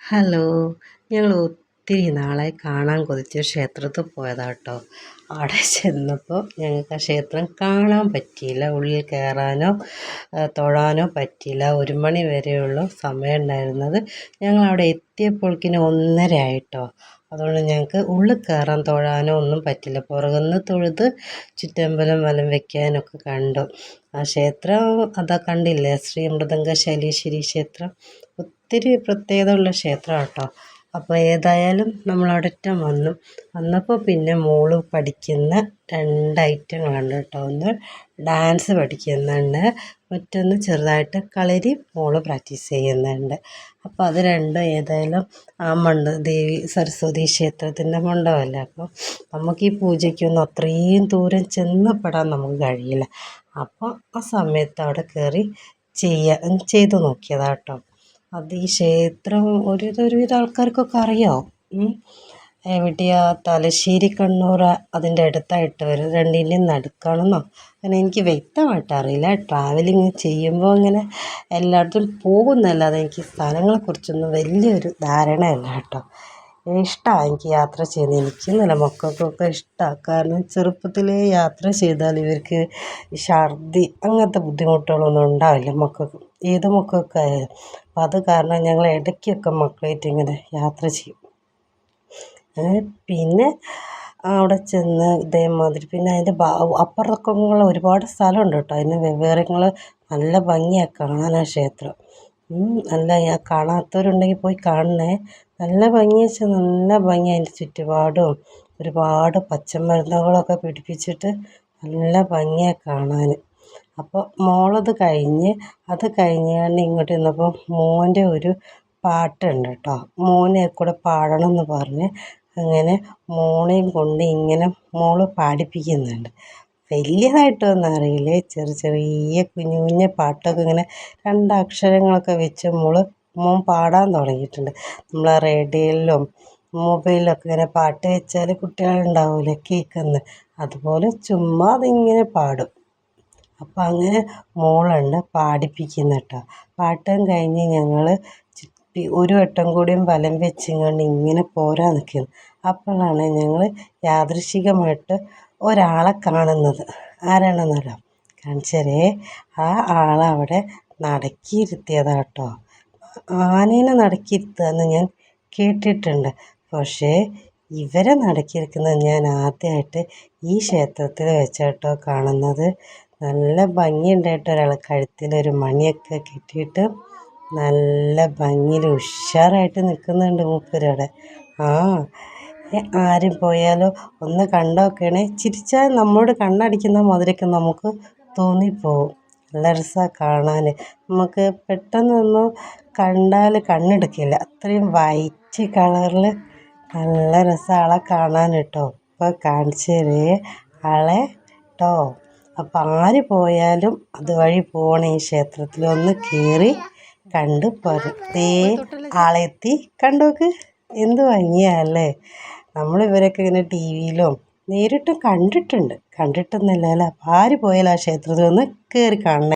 Hello ഞങ്ങൾ ഒത്തിരി നാളെ കാണാൻ കൊതിച്ച ക്ഷേത്രത്തിൽ പോയതാട്ടോ അവിടെ ചെന്നപ്പോൾ ഞങ്ങൾക്ക് ആ ക്ഷേത്രം കാണാൻ പറ്റിയില്ല. ഉള്ളിൽ കയറാനോ തൊഴാനോ പറ്റിയില്ല. ഒരു മണി വരെയുള്ളൂ സമയം ഉണ്ടായിരുന്നത്. ഞങ്ങൾ അവിടെ എത്തിയപ്പോഴേക്കിന് ഒന്നര ആയിട്ടോ. അതുകൊണ്ട് ഞങ്ങൾക്ക് ഉള്ളിൽ കയറാൻ തൊഴാനോ ഒന്നും പറ്റില്ല. പുറകുനിന്ന് തൊഴുത് ചുറ്റമ്പലം വലം വെക്കാനൊക്കെ കണ്ടു. ആ ക്ഷേത്രം അതാ കണ്ടില്ലേ? ശ്രീ മൃദംഗ ശൈലീശ്വരി ക്ഷേത്രം. ഒത്തിരി പ്രത്യേകത ഉള്ള ക്ഷേത്രമാണ് കേട്ടോ. അപ്പോൾ ഏതായാലും നമ്മൾ അവിടറ്റം വന്നു. വന്നപ്പോൾ പിന്നെ മോൾ പഠിക്കുന്ന രണ്ട് ഐറ്റങ്ങളുണ്ട് കേട്ടോ. ഒന്ന് ഡാൻസ് പഠിക്കുന്നുണ്ട്. മറ്റൊന്ന് ചെറുതായിട്ട് കളരി മോൾ പ്രാക്ടീസ് ചെയ്യുന്നുണ്ട്. അപ്പോൾ അത് രണ്ടും ഏതായാലും ആ മണ്ഡ ദേവി സരസ്വതി ക്ഷേത്രത്തിന്റെ മണ്ഡപമല്ലേ. അപ്പോൾ നമുക്ക് ഈ പൂജയ്ക്കൊന്നും അത്രയും ദൂരം ചെന്നപ്പെടാൻ നമുക്ക് കഴിയില്ല. അപ്പോൾ ആ സമയത്ത് അവിടെ കയറി ചെയ്യുക ചെയ്തു നോക്കിയതാണ് കേട്ടോ. അത് ഈ ക്ഷേത്രം ഒരു ഒരുവിധം ആൾക്കാർക്കൊക്കെ അറിയാം? എവിടെയാ തലശ്ശേരി കണ്ണൂർ അതിന്റെ അടുത്തായിട്ട് വരും രണ്ടിന്റെയും നടുക്കാണെന്നോ? അങ്ങനെ എനിക്ക് വ്യക്തമായിട്ട് അറിയില്ല. ട്രാവലിങ് ചെയ്യുമ്പോൾ ഇങ്ങനെ എല്ലായിടത്തും പോകുന്നല്ലാതെ എനിക്ക് സ്ഥലങ്ങളെക്കുറിച്ചൊന്നും വലിയൊരു ധാരണയല്ല കേട്ടോ. ഇഷ്ടമാണ് എനിക്ക് യാത്ര ചെയ്യുന്നത് എനിക്കെന്നല്ല മക്കൾക്കൊക്കെ ഇഷ്ടമാണ് കാരണം ചെറുപ്പത്തിലേ യാത്ര ചെയ്താൽ ഇവർക്ക് ഛർദി അങ്ങനത്തെ ബുദ്ധിമുട്ടുകളൊന്നും ഉണ്ടാവില്ല. മക്കൾക്ക് ഏത് മക്കൾക്കായാലും. അപ്പം അത് കാരണം ഞങ്ങൾ ഇടയ്ക്കൊക്കെ മക്കളായിട്ട് ഇങ്ങനെ യാത്ര ചെയ്യും. പിന്നെ അവിടെ ചെന്ന് ഇതേമാതിരി പിന്നെ അതിന്റെ അപ്പുറത്തൊക്കെ ഒരുപാട് സ്ഥലമുണ്ട് കേട്ടോ. അതിന് വെവ്വേറെങ്ങൾ നല്ല ഭംഗിയാണ് കാണാൻ ആ ക്ഷേത്രം നല്ല കാണാത്തവരുണ്ടെങ്കിൽ പോയി കാണണേ. നല്ല ഭംഗി വെച്ചാൽ നല്ല ഭംഗി അതിന്റെ ചുറ്റുപാടും. ഒരുപാട് പച്ചമരുന്നുകളൊക്കെ പിടിപ്പിച്ചിട്ട് നല്ല ഭംഗിയാണ് കാണാൻ അപ്പോൾ മോളത് കഴിഞ്ഞ് അത് കഴിഞ്ഞാണ്ട് ഇങ്ങോട്ട് ഇന്നപ്പോൾ മോന്റെ ഒരു പാട്ടുണ്ട് കേട്ടോ മോനെ കൂടെ പാടണം എന്ന് പറഞ്ഞ് അങ്ങനെ മോളെയും കൊണ്ട് ഇങ്ങനെ മോൾ പാടിപ്പിക്കുന്നുണ്ട്. വലിയതായിട്ടൊന്നും അറിയില്ല. ചെറിയ ചെറിയ കുഞ്ഞു കുഞ്ഞു പാട്ടൊക്കെ ഇങ്ങനെ രണ്ടക്ഷരങ്ങളൊക്കെ വെച്ച് മോൾ മോൻ പാടാൻ തുടങ്ങിയിട്ടുണ്ട്. നമ്മൾ റേഡിയോയിലും മൊബൈലിലൊക്കെ ഇങ്ങനെ പാട്ട് വെച്ചാൽ കുട്ടികളുണ്ടാവില്ലേ കേൾക്കുന്നത് അതുപോലെ ചുമ്മാ അതിങ്ങനെ പാടും. അപ്പം അങ്ങനെ മോളുണ്ട് പാടിപ്പിക്കുന്ന കേട്ടോ പാട്ടും കഴിഞ്ഞ് ഞങ്ങൾ ഒരു വട്ടം കൂടിയും വലം വെച്ചിങ്ങാണ്ട് ഇങ്ങനെ പോരാ നിൽക്കുന്നു അപ്പോഴാണ് ഞങ്ങൾ യാദൃശികമായിട്ട് ഒരാളെ കാണുന്നത്. ആരാണെന്നല്ലോ കാണിച്ചരേ ആ ആളവിടെ നടക്കിയിരുത്തിയതാട്ടോ ആനേനെ നടക്കിയിരുത്തുകയെന്ന് ഞാൻ കേട്ടിട്ടുണ്ട്. പക്ഷേ ഇവരെ നടക്കിയിരിക്കുന്നത് ഞാൻ ആദ്യമായിട്ട് ഈ ക്ഷേത്രത്തിൽ വെച്ചിട്ടോ കാണുന്നത്. നല്ല ഭംഗിയുണ്ടായിട്ട് ഒരാൾ കഴുത്തിലൊരു മണിയൊക്കെ കെട്ടിയിട്ട് നല്ല ഭംഗിയിൽ ഉഷാറായിട്ട് നിൽക്കുന്നുണ്ട് മൂപ്പരവിടെ. ആ ആരും പോയാലോ? ഒന്ന് കണ്ടോക്കണേ. ചിരിച്ചാൽ നമ്മോട് കണ്ണടിക്കുന്ന മാതിരിയൊക്കെ നമുക്ക് തോന്നിപ്പോവും. നല്ല രസമാണ് കാണാൻ നമുക്ക് പെട്ടെന്നൊന്നും കണ്ടാൽ കണ്ണെടുക്കില്ല. അത്രയും വൈറ്റ് കളറിൽ നല്ല രസമാണ് ആളെ കാണാൻ കേട്ടോ ഇപ്പോൾ കാണിച്ചു തരേ ആളെ കേട്ടോ അപ്പോൾ ആര് പോയാലും അതുവഴി പോകണം ഈ ക്ഷേത്രത്തിൽ ഒന്ന് കയറി കണ്ട് ദേ ആളെത്തി. കണ്ടോക്ക്. എന്ത് ഭംഗിയാണ് നമ്മൾ ഇവരൊക്കെ ഇങ്ങനെ ടി വിയിലും നേരിട്ട് കണ്ടിട്ടുണ്ട്. കണ്ടിട്ടൊന്നുമില്ല അല്ലേ പാരി പോയാലും ആ ക്ഷേത്രത്തിൽ ഒന്ന് കയറി കാണണേ.